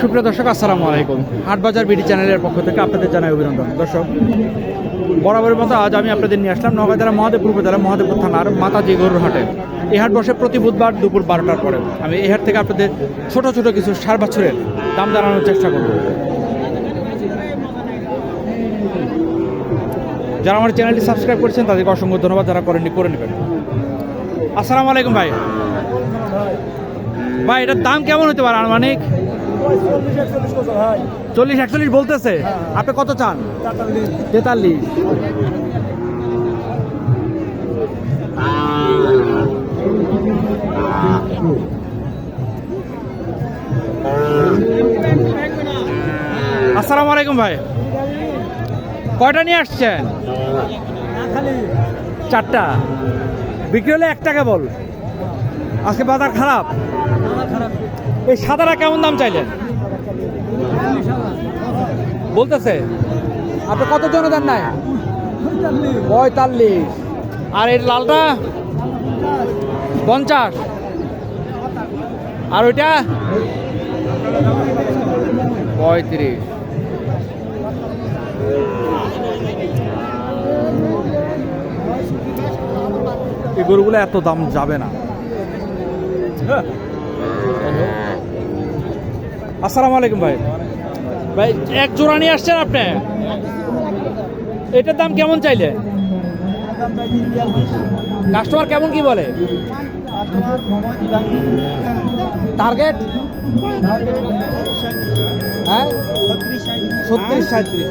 সুপ্রিয় দর্শক, আসসালামু আলাইকুম। হাটবাজার বিডি চ্যানেলের পক্ষ থেকে আপনাদের জানাই অভিনন্দন। দর্শক, বরাবরের মতো আজ আমি আপনাদের নিয়ে আসলাম নওগাঁ জেলা মহাদেবপুর উপজেলা মহাদেবপুর থানার মাতাজি গরুর হাটে। এই হাট বসে প্রতি বুধবার দুপুর বারোটার পরে। আমি এই হাট থেকে আপনাদের ছোট ছোট কিছু সার বাছুরের দাম জানানোর চেষ্টা করব। যারা আমার চ্যানেলটি সাবস্ক্রাইব করেছেন, তাদেরকে অসংখ্য ধন্যবাদ, যারা করেননি, করে নেবেন। আসসালামু আলাইকুম ভাই। ভাই, এটার দাম কেমন হতে পারে আনুমানিক? চল্লিশ, একচল্লিশ বলতেছে। আপনি কত চান? তেতাল্লিশ। আসসালামু আলাইকুম ভাই। কয়টা নিয়ে আসছেন? চারটা। বিক্রি হলে এক টাকা বল। আজকে বাজার খারাপ। এই সাদাটা কেমন দাম চাইলেন? বলতেছে। আপনি কত জনে দেন নাই? পঁয়তাল্লিশ। আর এই লালটা? পঞ্চাশ। আর ওইটা? পঁয়ত্রিশ। এই গরুগুলো এত দাম যাবে না। আসসালামু আলাইকুম ভাই। ভাই, এক জোড়া নিয়ে আসছেন আপনি? এটার দাম কেমন চাইলে? কাস্টমার কেমন কি বলে? টার্গেট হ্যাঁ? ছত্রিশ সাঁত্রিশ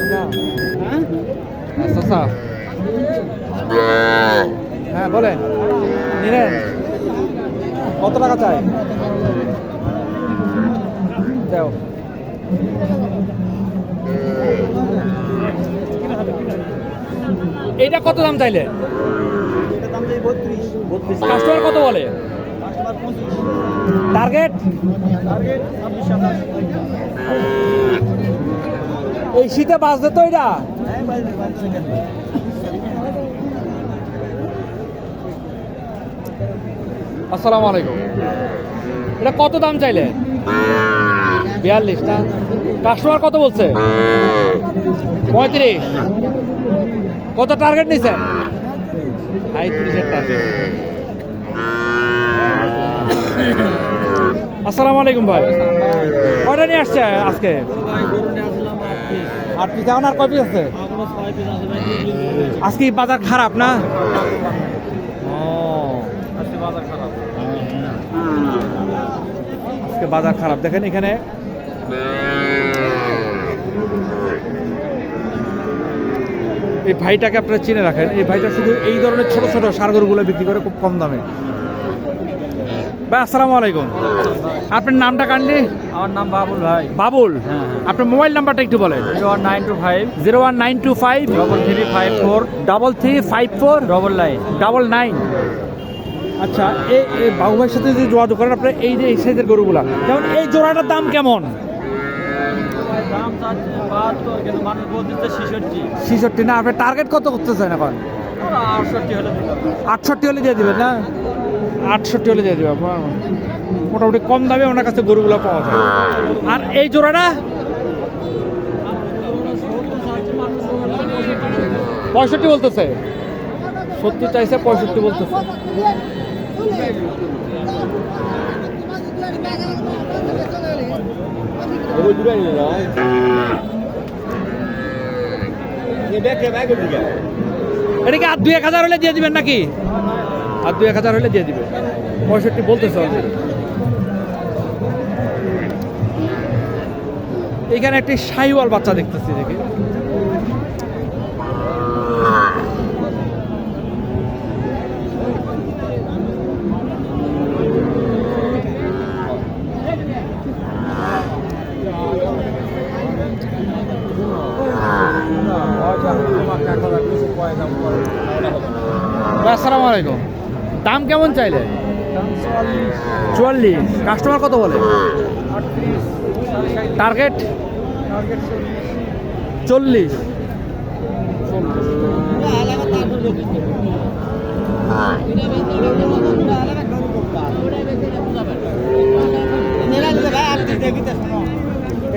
আচ্ছা আচ্ছা। হ্যাঁ বলেন। নিলেন? কত টাকা চাই? দাও। এইটা কত দাম চাইলে? কাস্টমার কত বলে? টার্গেট? এই শীতে বাঁচবে তো এটা? আসসালামু আলাইকুম। এটা কত দাম চাইলে? বিয়াল্লিশ না? কাস্টমার কত বলছে? পঁয়ত্রিশ। কত টার্গেট নিছেন সাঁত্রিশের টার্গেট আসসালামু আলাইকুম ভাই। কয়টা নিয়ে আসছে আজকে? আর পিস এখন আর কয় পিস আছে? আজকে বাজার খারাপ না? ও। আজকে বাজার খারাপ। দেখেন এখানে এই ভাইটাকে আপনারা চিনে রাখেন। এই ভাইটা শুধু এই ধরনের ছোট ছোট সারগরগুলো বিক্রি করে খুব কম দামে। ভাই আসসালামু আলাইকুম। আপনার নামটা কাইন্ডলি আমার নাম বাবুল ভাই। বাবুল? হ্যাঁ, হ্যাঁ। আপনার মোবাইল নাম্বারটা একটু বলেন। Zero one nine two five. Zero one nine two five. Double three five four. Double three five four. Double nine. Double nine. আচ্ছা এই এই বাবু ভাইয়ের সাথে যদি যোগাযোগ করেন আপনার এই যে এই সাইজের গরুগুলা যেমন এই জোড়াটার দাম কেমন? ছেষট্টি। না আপনি টার্গেট কত করতেছেন এখন? আটষট্টি হলে আটষট্টি হলে দিয়ে দিবেন না? আটষট্টি হলে দিয়ে দেবেন মোটামুটি কম দামে ওনার কাছে গরুগুলো পাওয়া যায়। আর এই জোড়াটা? পঁয়ষট্টি বলতেছে। সত্তর চাইছে পঁয়ষট্টি বলতেছে। এটা কি আর দুই এক হাজার হলে দিয়ে দিবেন নাকি? আর দুই এক হাজার হলে দিয়ে দিবেন। পঁয়ষট্টি বলতেছে। এখানে একটি সাইওয়াল বাচ্চা দেখতেছি দেখি। আসসালামু দাম কেমন চাইলে? চুয়াল্লিশ। কাস্টমার কত বলে? টার্গেট? চল্লিশ।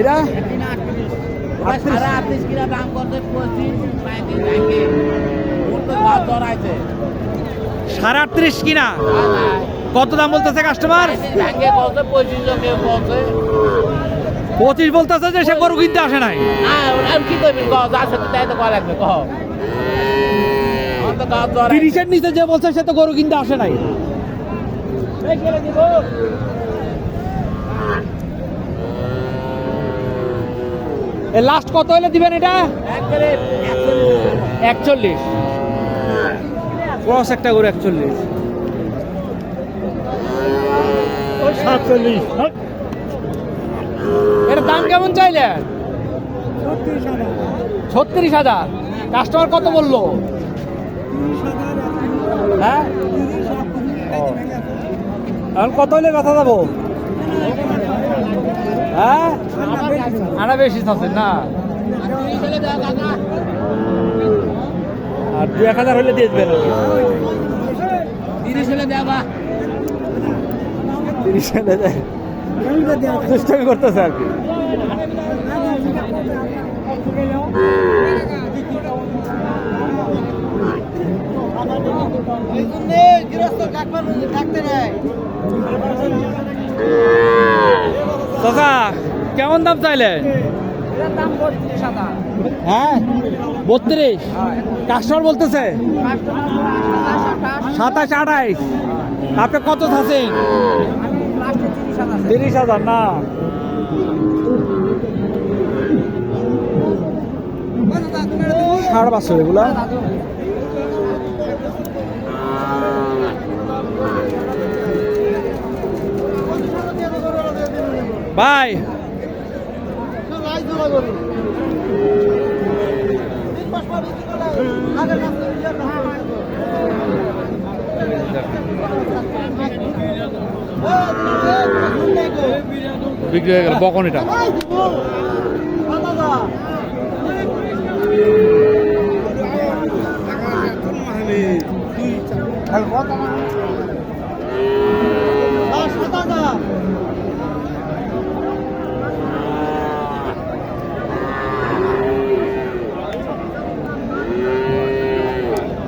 এটা? সারা আটত্রিশ কিলো দাম করতে পঁচিশ সাড়ে আটত্রিশ কিনা? কত দাম বলতেছে কাস্টমার পঁচিশ বলতেছে যে সে গরু কিনতে আসে নাই। তিরিশের নিচে যে বলছে সে তো গরু কিনতে আসে নাই। লাস্ট কত হলে দিবেন এটা? একচল্লিশ। ক্রস একটা করে একচল্লিশ। সাতচল্লিশ। এর দাম কেমন চাইলেন ছত্রিশ হাজার। কাস্টমার কত বলল? হ্যাঁ? কত হলে কথা যাব? হ্যাঁ? আনা বেশি থাকছে না। আর দু এক হাজার হলে দিয়ে দেবেন। তিরিশ হলে দেবা তিরিশ হলে দেয়। দুষ্টামি করতেছে আর কি। চাচা কেমন দাম চাইলে? হ্যাঁ? বত্রিশ? কাস্টমার বলতেছে? সাতাশ আঠাইশ। আপনি কত থাকেন তিরিশ হাজার না? সাড়ে পাঁচশো এগুলা? ভাই বিক্রি হয়ে গেল বকন এটা।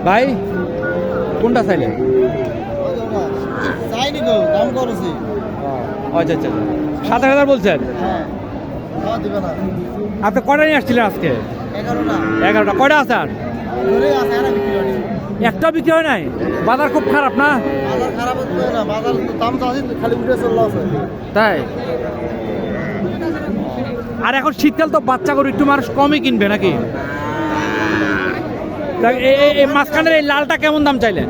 ভাই কোনটা চাইলে? চাইনি তো দাম করেছি। আচ্ছা আচ্ছা সাত হাজার বলছেন? হ্যাঁ না। আপনি কয়টা নিয়ে আসছিলেন আজকে? এগারোটা। কটা আছে আর? আর বিক্রি হয় নাই? বাজার খুব খারাপ না? বাজার খারাপ না বাজার দাম তো আছে খালি উঠে চলল তাই? আর এখন শীতকাল তো বাচ্চা গরু একটু মানুষ কমই কিনবে নাকি? এই মাঝখানের এই লালটা কেমন দাম চাইলেন?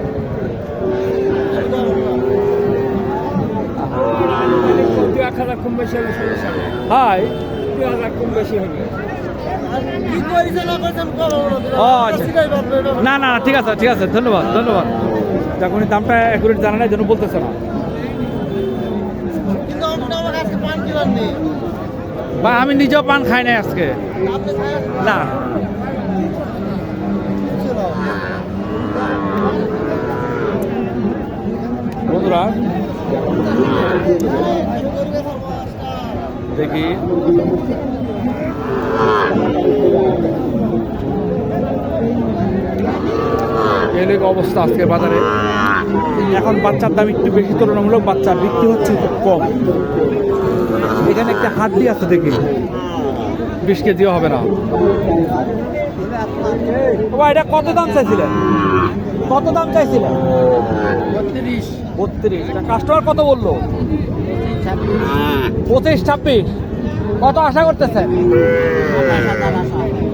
না না। ঠিক আছে ঠিক আছে, ধন্যবাদ ধন্যবাদ। যখন দামটা অ্যাকুরেট জানা নাই জন্য বলতেছে না। বা আমি নিজেও পান খাই নাই আজকে। না। বন্ধুরা, দেখি। এই লোক অবস্থা আজকে বাজারে। এখন বাচ্চার দাম একটু বেশি, তুলনামূলক বাচ্চা বিক্রি হচ্ছে খুব কম। এখানে একটা হাড্ডি আছে দেখি। বিশ কেজিও হবে না। এটা কত দাম চাইছিলেন কত দাম চাইছিলেন বত্রিশ। বত্রিশ। কাস্টমার কত বলল? পঁচিশ ছাব্বিশ। কত আশা করতেছেন?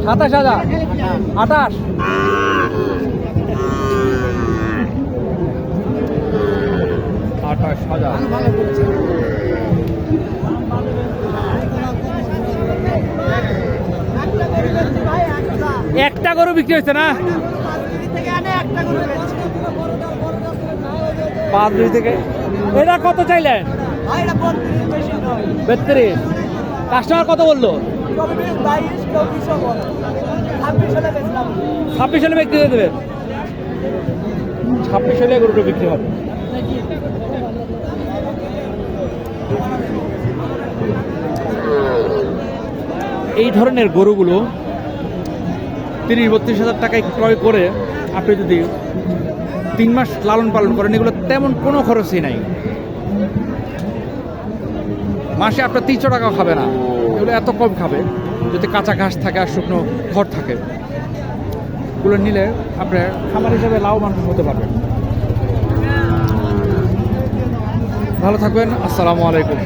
সাতাশ হাজার। আঠাশ। আঠাশ হাজার। একটা গরু বিক্রি হয়েছে না? পাঁচ থেকে। এটা কত চাইলেন বেত্রিশ। কাস্টমার কত বলল? ছাব্বিশ হলে বিক্রি করে দেবেন ছাব্বিশ হলে গরুটা বিক্রি হবে। এই ধরনের গরুগুলো তিরিশ, বত্রিশ হাজার টাকায় ক্রয় করে আপনি যদি তিন মাস লালন পালন করেন, এগুলো তেমন কোনো খরচই নাই। মাসে আপনার তিনশো টাকাও খাবে না। এগুলো এত কম খাবে, যদি কাঁচা ঘাস থাকে আর শুকনো খড় থাকে। এগুলো নিলে আপনার খামার হিসেবে লাভবান হতে পারবেন। ভালো থাকবেন, আসসালামু আলাইকুম।